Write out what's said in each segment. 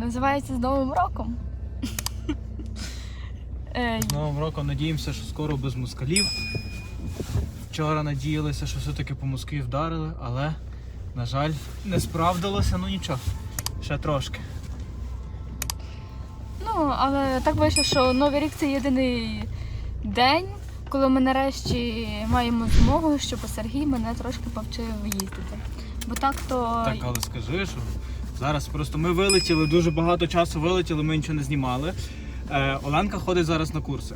Називається з Новим роком. Е, З Новим роком надіємося, що скоро без москалів. Вчора надіялися, що все-таки по Москві вдарили, але, на жаль, не справдилося, ну нічого. Ще трошки. Ну, але так вийшло, що Новий рік це єдиний день, коли ми нарешті маємо змогу, щоб Сергій мене трошки повчив їздити. Бо так то Так, але скажи, що зараз просто ми вилетіли, дуже багато часу вилетіли, ми нічого не знімали. Е, Оленка ходить зараз на курси.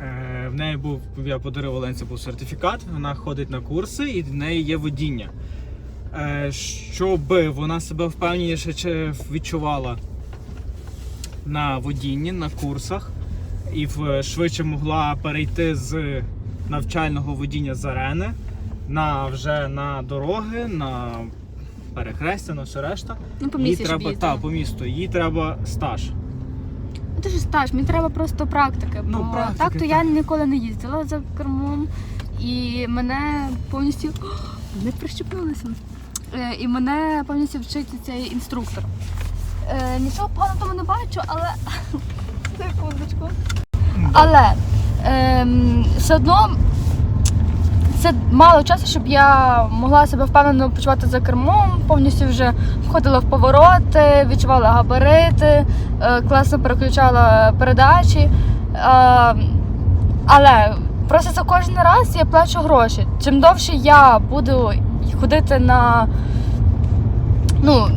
Е, в неї був, я подарив Оленці був сертифікат, вона ходить на курси і в неї є водіння. Е, щоб вона себе впевненіше відчувала на водінні, на курсах, і швидше могла перейти з навчального водіння з арени на вже на дороги, на перехрестя, на все решта. ну, по Їй місті щоб треба їздила. та, по місту, їй треба стаж. Ну, ж стаж, мені треба просто практики. Ну, бо практики, так то так. я ніколи не їздила за кермом, і мене повністю не прищепилися. Е, І мене повністю вчить цей інструктор. Е, Нічого поганого в тому не бачу, але секундочку. Але ем, все одно це мало часу, щоб я могла себе впевнено почувати за кермом, повністю вже входила в повороти, відчувала габарити, е, класно переключала передачі. Е, але просто за кожен раз я плачу гроші. Чим довше я буду ходити на. Ну,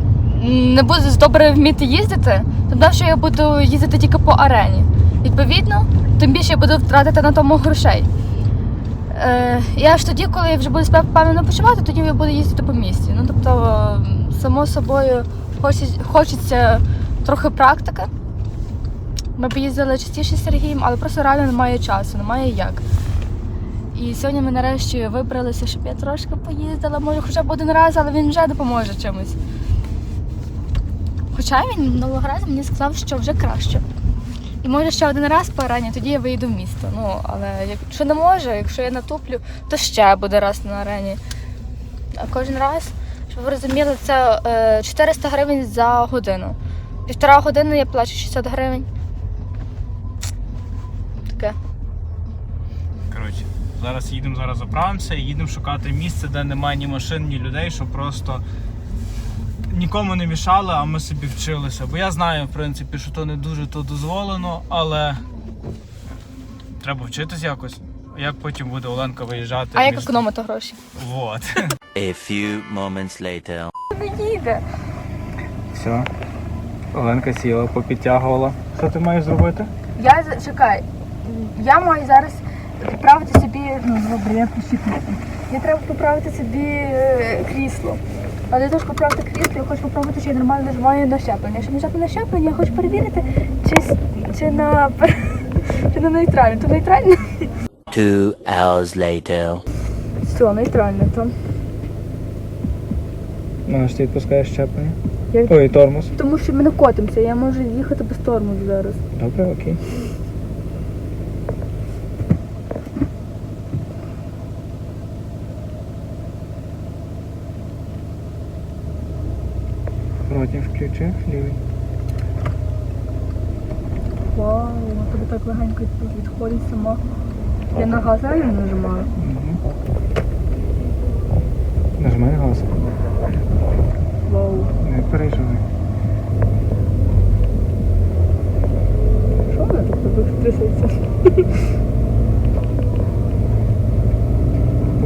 не буду добре вміти їздити, тим довше я буду їздити тільки по арені. Відповідно, тим більше я буду втратити на тому грошей. Е, я ж тоді, коли я вже буду себе впевнено почувати, тоді я буду їздити по місті. Ну, тобто, само собою, хочеться, хочеться трохи практики. Ми б їздили частіше з Сергієм, але просто реально немає часу, немає як. І сьогодні ми нарешті вибралися, щоб я трошки поїздила, може хоча б один раз, але він вже допоможе чимось. Хоча він минулого разу мені сказав, що вже краще. І може ще один раз по тоді я вийду в місто. Ну, але якщо не може, якщо я натуплю, то ще буде раз на арені. А кожен раз, щоб ви розуміли, це е, 400 гривень за годину. Півтора години я плачу 600 гривень. Таке. Коротше, зараз їдемо, зараз і їдемо шукати місце, де немає ні машин, ні людей, щоб просто нікому не мішали, а ми собі вчилися. Бо я знаю, в принципі, що то не дуже то дозволено, але треба вчитись якось. Як потім буде Оленка виїжджати? А як між- економити гроші? Вот. A few moments later. Не їде. Все. Оленка сіла, попідтягувала. Що ти маєш зробити? Я за- чекай. Я маю зараз поправити собі. Ну, добре, я прищіпнути. Я треба поправити собі е, крісло. А для того, щоб поправити крісло, я хочу поправити, чи я нормально нажимаю на щеплення. Щоб нажати на щеплення, я хочу перевірити, чи, чи на чи на нейтральне. То нейтральне? Two hours later. Все, нейтральне то. Ну, ж ти відпускаєш щеплення. Я- Ой, тормоз. Тому що ми не котимося, я можу їхати без тормозу зараз. Добре, окей. Против включи, лівий. Вау, тобі так легенько відходить сама. Я на газ реально нажимаю. Нажимай на газ. Вау. Не переживай. Що вона тут трясеться?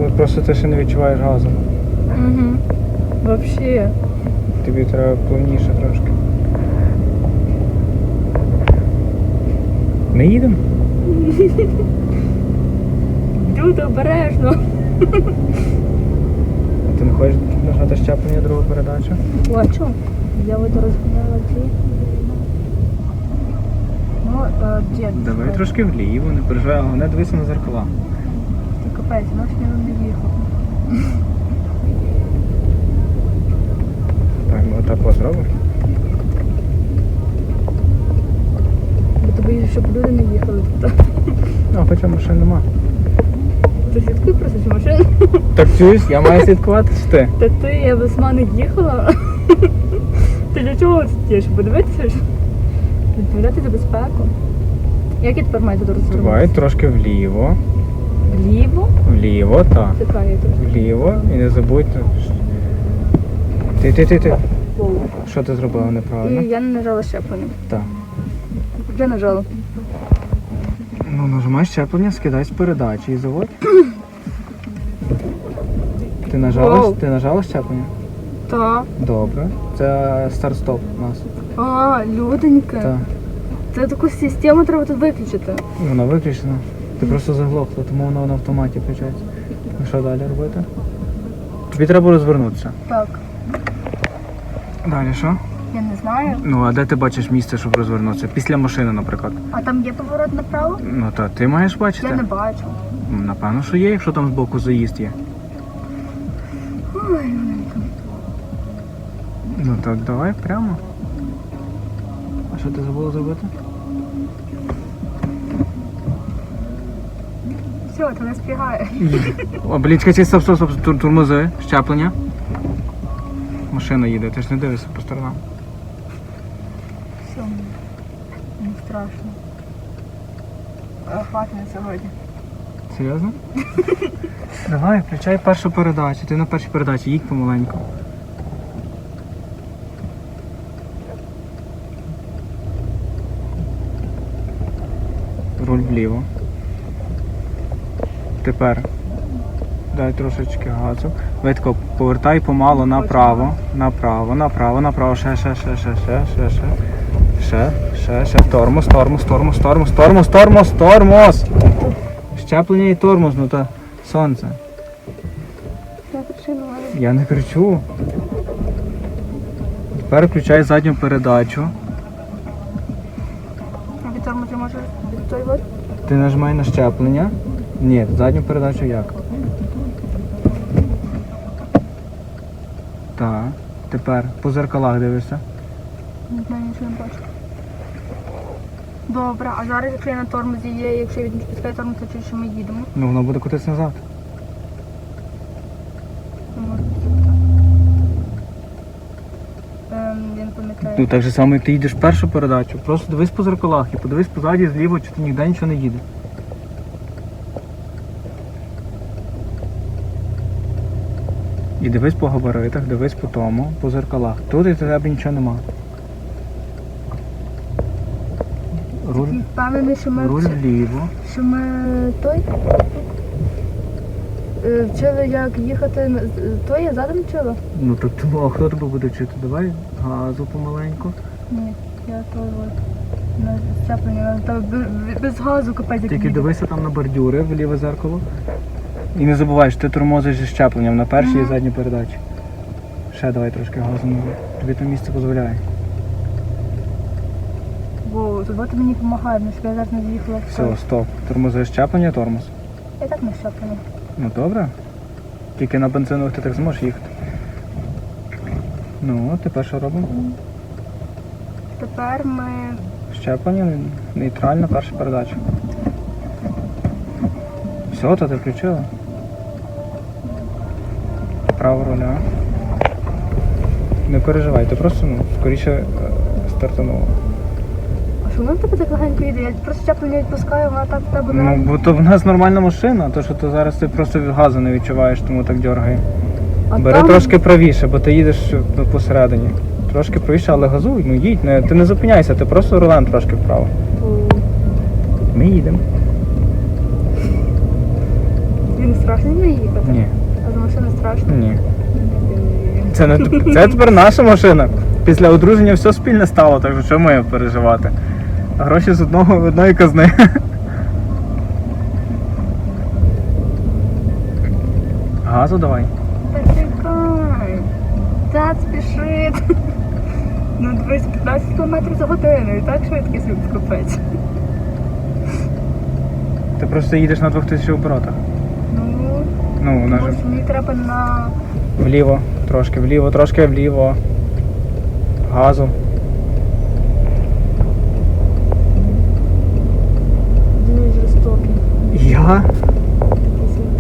От Просто ти ще не відчуваєш газу. Угу. Вообще. Тобі треба повніше трошки. Ми їдемо? Дуже обережно. Ти не хочеш нажати щеплення другу передачу? Хочу. Я вот розганяла ці. Ну, е, дід. Давай трошки вліво, не переживай, головне дивися на зеркала. Ти капець, наш не не їхав. Так, ми отак ось зробимо. Бо тобі щоб люди не їхали тут. А хоча машин нема. Ти слідкуй просто цю машину. Так чуєш, я маю слідкувати чи ти? Та ти, я без мани їхала. Ти для чого це є? Щоб подивитися? Відповідати за безпеку. Як я тепер маю туди Давай розвернутися? трошки вліво. Вліво? Вліво, так. Чекай, я. Вліво. І не забудь. Ти, ти, ти, ти. Що ти зробила неправильно? я не нажала щеплення. Так. Де нажала? Ну, нажимай щеплення, скидай з передачі і заводь. Ти нажала, Воу. ти нажала щеплення? Так. Добре. Це старт-стоп у нас. А, люденька. Так. Це таку систему треба тут виключити. Вона виключена. Ти просто заглохла, тому воно на автоматі включається. Ну що далі робити? Тобі треба розвернутися. Так. Далі що? Я не знаю. Ну, а де ти бачиш місце, щоб розвернутися? Після машини, наприклад. А там є поворот направо? Ну то ти маєш бачити? Я не бачу. Напевно, що є, якщо там збоку заїзд є. Ой. Ну так давай прямо. А що ти забула зробити? Все, ти не спігає. О, блін, чекай, стоп, стоп, стоп, тур- тормози, щеплення. Машина їде, ти ж не дивишся по сторонам. Все. Не страшно. А, Хватить на сьогодні. Серйозно? Давай, включай першу передачу. Ти на першій передачі, їдь помаленьку. Руль вліво. Тепер дай трошечки газу. Витко, повертай помало направо, направо, направо, направо, ще, ще, ще, ще, ще, ще, ще. Ще, ще, ще. Тормоз, тормоз, тормоз, тормоз, тормоз, тормоз, тормоз. Щеплення і тормоз, ну та сонце. Я не кричу. Тепер включай задню передачу. А від тормозі може від той? Ти нажимай на щеплення. Ні, задню передачу як? Так. Тепер по зеркалах дивишся. Не знаю, нічого не бачу. Добре, а зараз, якщо я на тормозі є, якщо я відпускаю тормоз, то чи що ми їдемо? Ну воно буде котитися назад. Ну, може бути так. Ем, я не пам'ятаю. Ну так же само, як ти їдеш першу передачу. Просто дивись по зеркалах і подивись позаді, зліво, чи ти ніде нічого не їде. І дивись по габаритах, дивись по тому, по зеркалах. Тут і тебе нічого нема. Руль, Впевнений, що ми, руль вліво. що ми той. е, Вчили, як їхати. на- з- То я задом вчила? Ну так тому, а хто тебе буде вчити? Давай газу помаленьку. Ні, я то от. На щеплення, та без, без газу капець як Тільки їду. дивися там на бордюри в ліве зеркало. І не забувай, що ти тормозиш зі щепленням на першій і задній передачі. Ще давай трошки газу назад. Тобі там місце дозволяє. Бо тут от мені допомагає, тому що я зараз не з'їхала. Все, стоп. Тормозиш щеплення, тормоз. Я так не щеплення. Ну добре. Тільки на бензинових ти так зможеш їхати. Ну, от тепер що робимо? Тепер ми. Щеплення, нейтральна перша передача. Все, то ти включила. Право руля. Не переживай, ти просто ну, скоріше е, стартанула. А що воно в тебе так легенько їде? Я просто щеплення відпускаю, вона так в тебе Ну, не. бо то в нас нормальна машина, то що ти зараз ти просто газу не відчуваєш, тому так дергає. А Бери там- трошки правіше, бо ти їдеш ну, посередині. Трошки правіше, але газуй, ну їдь, не, ти не зупиняйся, ти просто рулем трошки вправо. О, Ми їдемо. Він страшно не їхати. Ні, страшно. ні. Це не це тепер наша машина. Після одруження все спільне стало, так що що ми переживати? Гроші з одного одної казни. Газу давай. Та чекай. Та спішить. Ну, 215 км за годину, і так швидкість капець. Ти просто їдеш на 2000 оборотах. Ну, Ну, вона ж може мені треба на вліво, трошки вліво, трошки вліво. Газу. дуже жорстокий. Я?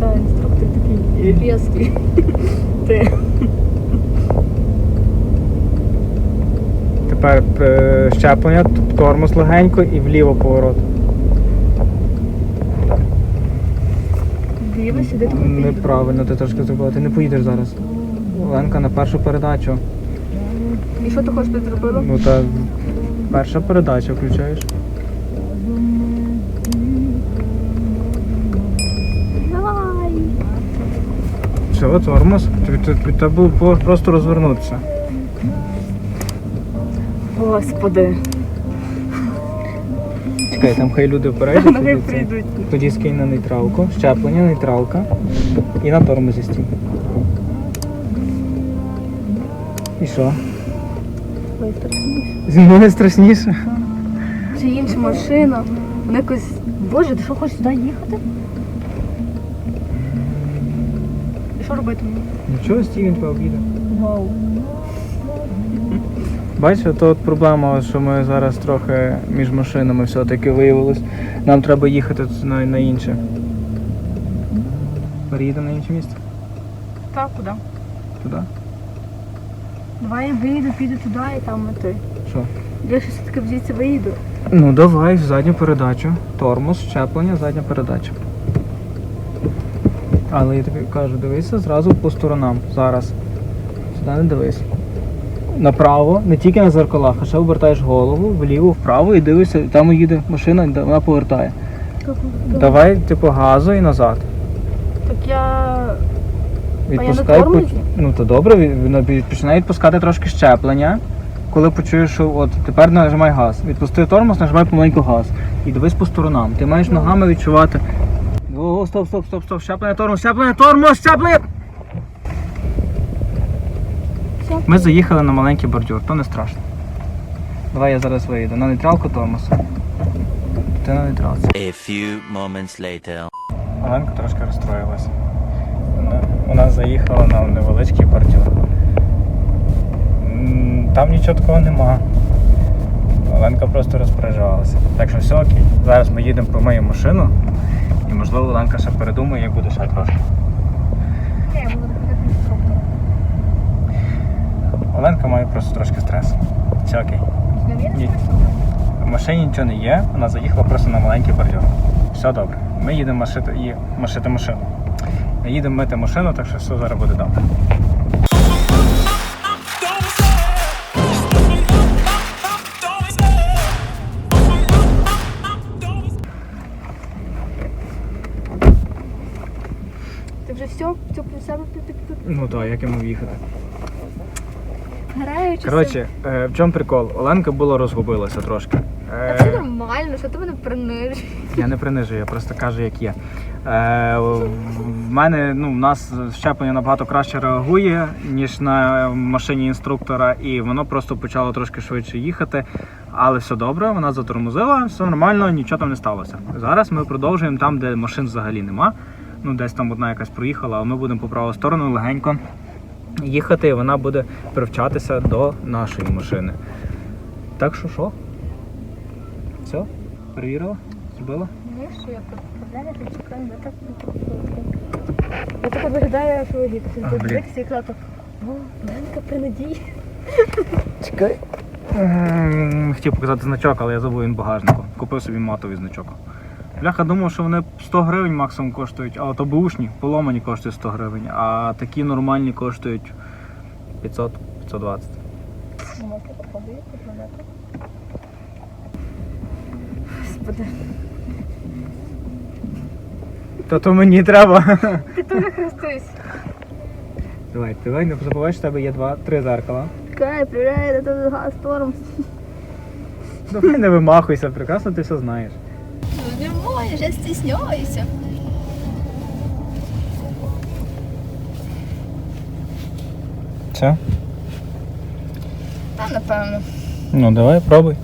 Та інструктор такий різкий. Ти. Тепер е, щеплення, т- тормоз легенько і вліво поворот. Ліво сюди Неправильно ти трошки зробила. Ти не поїдеш зараз. Оленка на першу передачу. І що ти хочеш би зробила? Ну та перша передача включаєш. Давай. Все, тормоз. Тобі треба було просто розвернутися. Господи. Чекай, там хай люди вперед. Нехай прийдуть. Тоді скинь на нейтралку, щеплення, нейтралка і на тормозі стій. І що? Зі мною страшніше. Це інша машина. Вона якось. Боже, ти що хочеш сюди їхати? І що робити мені? Нічого, він тебе. Вау. Бачиш, то от проблема, що ми зараз трохи між машинами все-таки виявилось. Нам треба їхати на, на інше. Переїдемо на інше місце? Так, куди? Туди? Давай я виїду, піду туди і там ти. Що? Я ще все-таки звідси виїду. Ну давай в задню передачу. Тормоз, щеплення, задня передача. Але я тобі кажу, дивися зразу по сторонам. Зараз. Сюди не дивись. Направо, не тільки на зеркалах, а ще обертаєш голову, вліво, вправо і дивишся, там їде машина, і вона повертає. Давай, типу, газу і назад. Так я. Відпускай. поч- Ну то добре, від- починає відпускати трошки щеплення. Коли почуєш, що от тепер нажимай газ. Відпусти тормоз, нажимай помаленьку газ. І дивись по сторонам. Ти маєш ногами відчувати. О, стоп, стоп, стоп, стоп, щеплення, тормоз, щеплення, тормоз, щеплення! Ми заїхали на маленький бордюр, то не страшно. Давай я зараз виїду. На нейтралку тормоз. Ти на нейтралці. A few moments later. Оленка трошки розстроїлася. Вона, вона заїхала на невеличкий бордюр. Там нічого такого нема. Оленка просто розпереживалася. Так що все окей. Зараз ми їдемо помиємо машину. І можливо Оленка ще передумає і буде ще трошки. Ні, я буду ходити інструктором. Оленка має просто трошки стрес. Все окей. Ні. В машині нічого не є, вона заїхала просто на маленький бордюр. Все добре. Ми їдемо машити, і машити машину. Ми їдемо мити машину, так що все зараз буде добре. Ти вже все? Все про себе Ну так, як йому граючи. Коротше, е, в чому прикол? Оленка була розгубилася трошки. А це Е, нормально, що ти мене принижуєш. я не принижую, я просто кажу, як є. Е, в мене, ну, в нас щеплення набагато краще реагує, ніж на машині інструктора, і воно просто почало трошки швидше їхати. Але все добре, вона затормозила, все нормально, нічого там не сталося. Зараз ми продовжуємо там, де машин взагалі нема. Ну, десь там одна якась проїхала, а ми будемо по праву сторону легенько їхати, і вона буде привчатися до нашої машини. Так що що? Все? Перевірила? Зробила? Знаєш, що я проблема, я так Я так виглядаю, що блін. дивитися і казати, о, при надії. Чекай. Ем, Хотів показати значок, але я забув він багажнику. Купив собі матовий значок. Бляха, думав, що вони 100 гривень максимум коштують, а от бушні, поломані коштують 100 гривень, а такі нормальні коштують 500 520. Можна попробувати подзвонити. Господи, Та то мені треба. ти теж хрестись. Давай, давай, не забувай, що в тебе є два, три зеркала. Кай, привіт, це газ торм. Давай не вимахуйся, прекрасно ти все знаєш. Не можеш, стісняюся. Все? Та напевно. Ну давай, пробуй.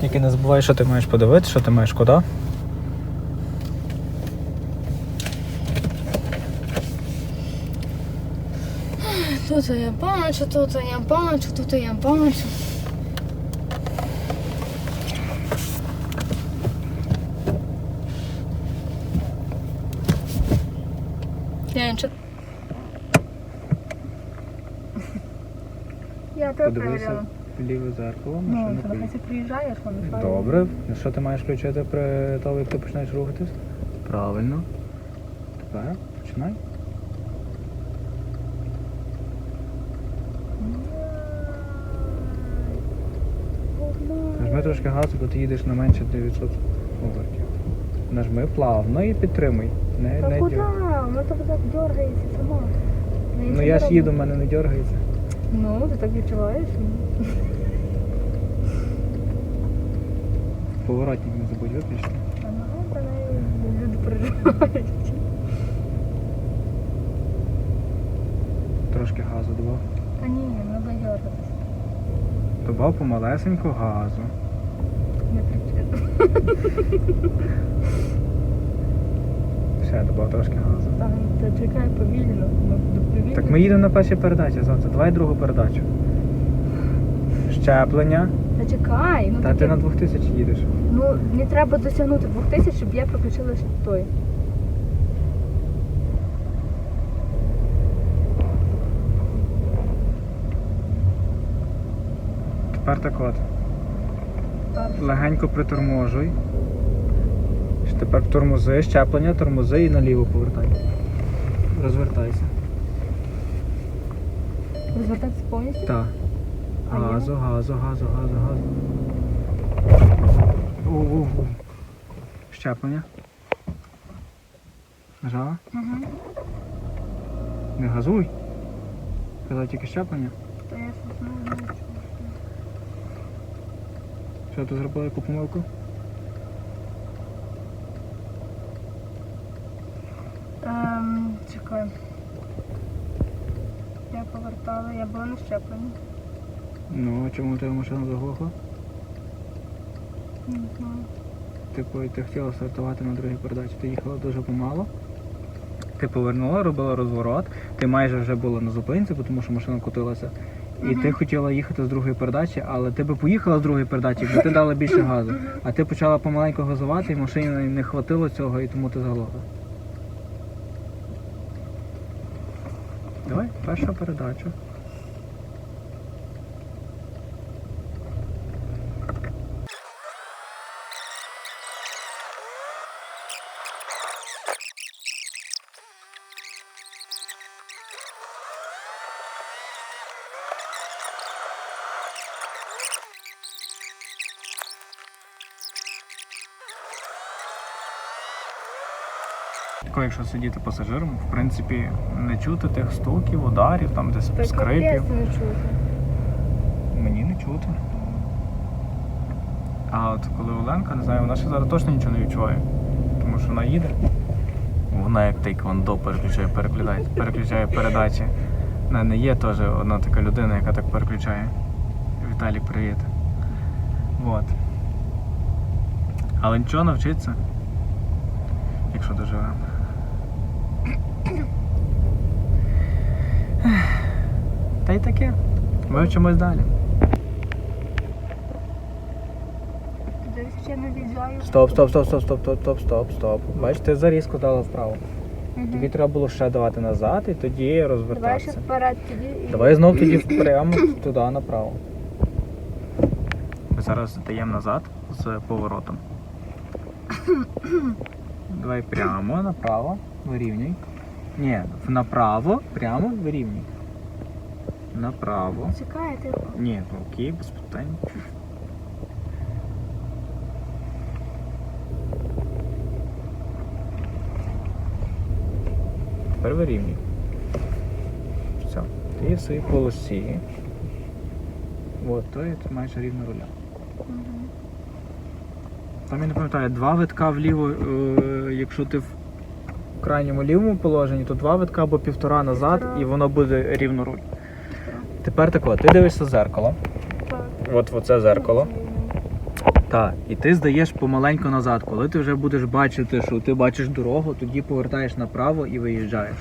Тільки не забувай, що ти маєш подивитися, що ти маєш куди. Тут я бачу, тут я бачу, тут я бачу. Я. Я тебе Подивися. перевіряла. ліве зеркало, Ну, машина це поїде. нехай приїжджаєш, воно файно. Добре. Ну, Що ти маєш включити при тому, як ти починаєш рухатись? Правильно. Тепер починай. Нажми трошки газу, бо ти їдеш на менше 900 обертів. Нажми плавно і підтримуй. Не, Та не куди? Воно так так дергається само. Ну я ж їду, в мене не дергається. Ну, ти так відчуваєш? Поворотник не забудь виключити. Ага, та не люди переживають. Трошки газу добав. Та ні, воно буде дергатися. Добав помалесенько газу. Не причина. Ще добав трошки газу. Там, та чекай повільно. Ну, повільно. Так ми їдемо на першій передачі завтра. Давай другу передачу. Щеплення. Та чекай, ну Та таке- ти на 2000 їдеш. Ну, не треба досягнути 2000, щоб я проключила той. Тепер так от. Легенько приторможуй. Тепер тормози, щеплення, тормози і наліво повертай. Розвертайся. Розвертатися повністю? Так. Газу, газу, газу, газу, газу. У-у-у. Щеплення. Нажала? Угу. Не газуй. Казав тільки щеплення. То я знову не чую. Що ти зробила яку помилку? Ем, чекай. Я повертала, я була на щепленні. Ну, а чому у тебе машина заглохла? Не знаю. Типу, ти хотіла стартувати на другій передачі, ти їхала дуже помало. Ти повернула, робила розворот, ти майже вже була на зупинці, тому що машина котилася. І ти хотіла їхати з другої передачі, але ти би поїхала з другої передачі, якби ти дала більше газу. А ти почала помаленьку газувати, і машині не хватило цього, і тому ти заглохла. Давай, перша передача. Якщо сидіти пасажиром, в принципі, не чути тих стуків, ударів, там десь Так скрипів. не чути. Мені не чути. А от коли Оленка, не знаю, вона ще зараз точно нічого не відчуває. Тому що вона їде. Вона як тейквондо переключає, переключає, переключає передачі. В мене є теж одна така людина, яка так переключає. Віталік, привіт. Вот. Але нічого навчиться. Якщо доживемо. Та й таке. Далі. Я не від'їжджаю. Стоп, стоп, стоп, стоп, стоп, стоп, стоп, стоп, стоп. Бачиш, ти зарізко дала вправо. Тобі треба було ще давати назад і тоді Давай ще розвертатися. вперед тоді. і- Давай знов тоді прямо туди направо. Ми зараз даємо назад з поворотом. Давай прямо, направо, вирівнюй. Ні, направо, прямо, вирівнюй. Направо. Чекай, тихо. Ні, окей, без питань. Тепер вирівнюй. Все. Ти в своїй полосі. От, то і ти маєш рівно руля. Там я не пам'ятаю, два витка вліво, е, якщо ти в крайньому лівому положенні, то два витка або півтора назад, і воно буде рівно руль. Тепер так от, ти дивишся в зеркало. Так. От в оце зеркало. Так, і ти здаєш помаленьку назад. Коли ти вже будеш бачити, що ти бачиш дорогу, тоді повертаєш направо і виїжджаєш.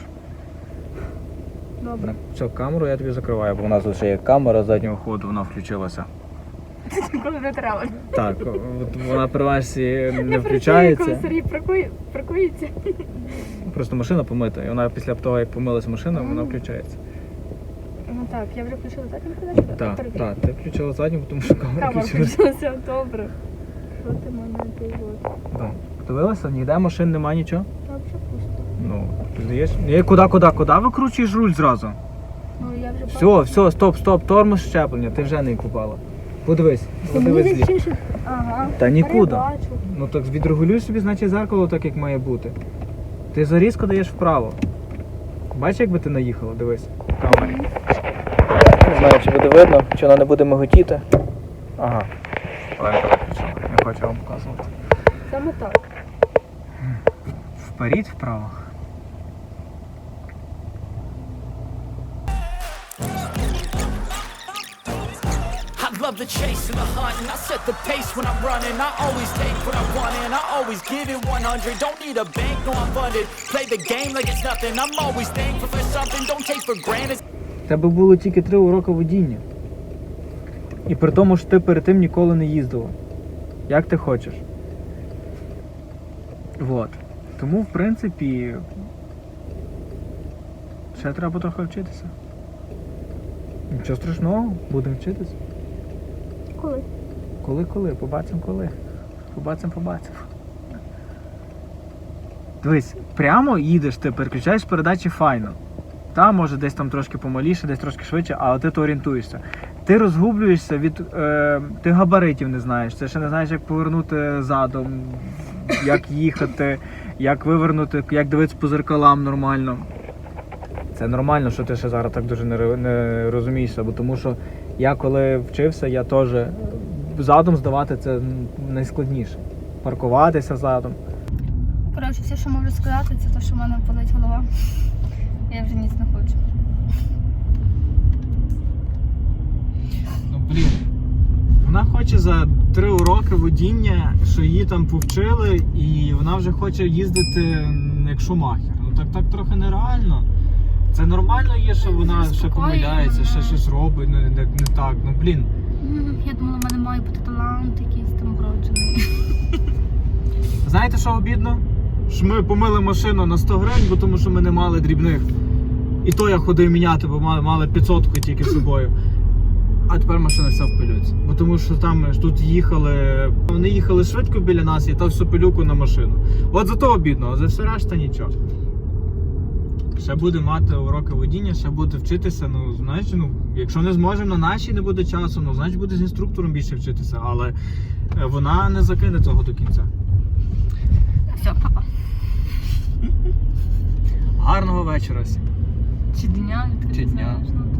Добре. Цю камеру я тобі закриваю, бо у нас лише є камера заднього ходу, вона включилася. Коли не треба. Так, от вона при вас не включається. Коли Сергій паркує- паркується. Просто машина помита, і вона після того, як помилась машина, вона включається. Ну Так, я вже включила задню передачу. Так, так, ти включила задню, тому що камера Камера включилася. включилася, добре. Що ти мене тут? Так. Дивилася, ніде машин нема нічого. Та вже пусто. Ну, ти здаєш? Ні, куди, куди, куди викручуєш руль зразу? Ну я вже Все, все, стоп, стоп, тормоз щеплення, ти вже не купала. Подивись, подивись. Мені зліва. Ага. Та нікуди. Перебачу. Ну так відрегулюй собі, значить, зеркало так, як має бути. Ти зарізко даєш вправо. Бачиш, якби ти наїхала, дивись, в камері. Не знаю, чи буде видно, чи вона не буде миготіти. Ага. Ленка виключила, не хочу вам показувати. Саме так. Вперед, вправо. Love the chase and the hunt, and I set the pace when I'm running. I always take what I want, and I always give it 100. Don't need a bank, no, I'm funded. Play the game like it's nothing. I'm always thankful for something. Don't take for granted. Тебе було тільки три уроки водіння. І при тому що ти перед тим ніколи не їздила. Як ти хочеш. Вот. Тому, в принципі, ще треба трохи вчитися. Нічого страшного, будемо вчитися. Коли? Коли, коли? Побачимо коли. Побачимо, побачимо. Дивись, прямо їдеш, ти переключаєш передачі файно. Там може десь там трошки помаліше, десь трошки швидше, але ти то орієнтуєшся. Ти розгублюєшся від. Е, ти габаритів не знаєш. Ти ще не знаєш, як повернути задом, як їхати, як вивернути, як дивитися по зеркалам нормально. Це нормально, що ти ще зараз так дуже не, не розумієшся, бо тому що я коли вчився, я теж задом здавати це найскладніше. Паркуватися задом. Коротше, все, що можу сказати, це те, що в мене болить голова. Я вже ніц не хочу. Ну блін. Вона хоче за три уроки водіння, що її там повчили, і вона вже хоче їздити як шумахер. Ну так так трохи нереально. Це нормально є, що вона ще помиляється, ще щось робить, не, не, не так. Ну блін. Я думала, в мене має бути талант якийсь там вроджений. Знаєте, що обідно? Що ми помили машину на 100 гривень, бо тому що ми не мали дрібних. І то я ходив міняти, бо мали, мали 500 тільки з собою. А тепер машина вся в пилюці. Бо тому що там тут їхали. Вони їхали швидко біля нас і та всю пилюку на машину. От за то обідно, а за все решта нічого. Ще буде мати уроки водіння, ще буде вчитися. Ну, знаєш, ну, якщо не зможемо на нашій не буде часу, ну значить буде з інструктором більше вчитися, але е, вона не закине цього до кінця. Все, папа. Гарного вечора всім. Чи дня, ти Чи дня. знаєш, ну.